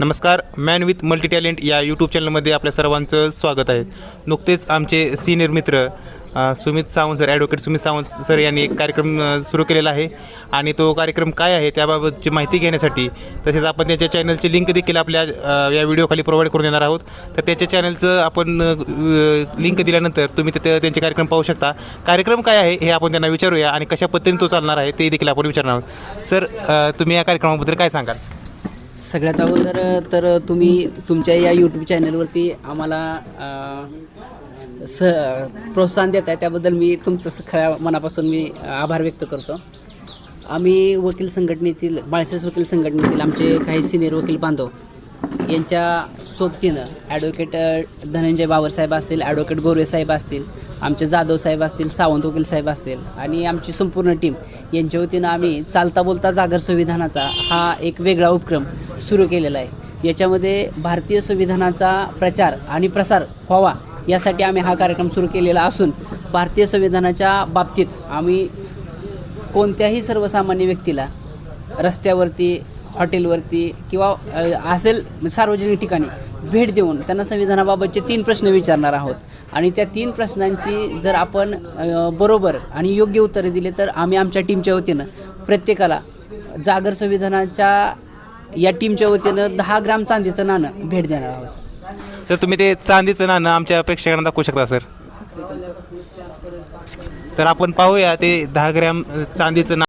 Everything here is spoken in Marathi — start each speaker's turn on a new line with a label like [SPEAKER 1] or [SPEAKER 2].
[SPEAKER 1] नमस्कार मॅन विथ मल्टी टॅलेंट या यूट्यूब चॅनलमध्ये आपल्या सर्वांचं स्वागत आहे. नुकतेच आमचे सिनियर मित्र Sumit Sawant sir advocate Sumit Sawant sir यांनी एक कार्यक्रम सुरू केलेला आहे. आणि तो कार्यक्रम काय आहे त्याबाबतची माहिती घेण्यासाठी तसेच आपण त्याच्या चॅनलची लिंक देखील आपल्या या व्हिडिओखाली प्रोव्हाइड करून देणार आहोत. तर त्याच्या चॅनलचं आपण लिंक दिल्यानंतर तुम्ही तिथे त्यांचे कार्यक्रम पाहू शकता. कार्यक्रम काय आहे हे आपण त्यांना विचारूया आणि कशा पद्धतीने तो चालणार आहे ते देखील आपण विचारणार आहोत. सर तुम्ही या कार्यक्रमाबद्दल काय सांगाल?
[SPEAKER 2] सगळ्यात अगोदर तर तुम्ही तुमच्या या यूट्यूब चॅनलवरती आम्हाला स प्रोत्साहन देत आहे त्याबद्दल मी तुमचं खऱ्या मनापासून मी आभार व्यक्त करतो. आम्ही वकील संघटनेतील बाळसेस वकील संघटनेतील आमचे काही सिनियर वकील बांधव यांच्या सोबतीनं ॲडव्होकेट धनंजय बावरसाहेब असतील ॲडव्होकेट गोरे साहेब असतील आमचे जाधव साहेब असतील सावंत वकील साहेब असतील आणि आमची संपूर्ण टीम यांच्या वतीनं आम्ही चालता बोलता जागर संविधानाचा हा एक वेगळा उपक्रम सुरू केलेला आहे. याच्यामध्ये भारतीय संविधानाचा प्रचार आणि प्रसार व्हावा यासाठी आम्ही हा कार्यक्रम सुरू केलेला असून भारतीय संविधानाच्या बाबतीत आम्ही कोणत्याही सर्वसामान्य व्यक्तीला रस्त्यावरती हॉटेलवरती किंवा असेल सार्वजनिक ठिकाणी भेट देऊन त्यांना संविधानाबाबतचे तीन प्रश्न विचारणार आहोत. आणि त्या तीन प्रश्नांची जर आपण बरोबर आणि योग्य उत्तरे दिले तर आम्ही आमच्या टीमच्या वतीनं प्रत्येकाला जागर संविधानाच्या या टीमच्या वतीनं दहा ग्राम चांदीचं नाणं भेट देणार आहोत
[SPEAKER 1] सर. तुम्ही ते चांदीचं नाणं आमच्या प्रेक्षकांना दाखवू शकता सर. तर आपण पाहूया ते दहा ग्रॅम चांदीचं ना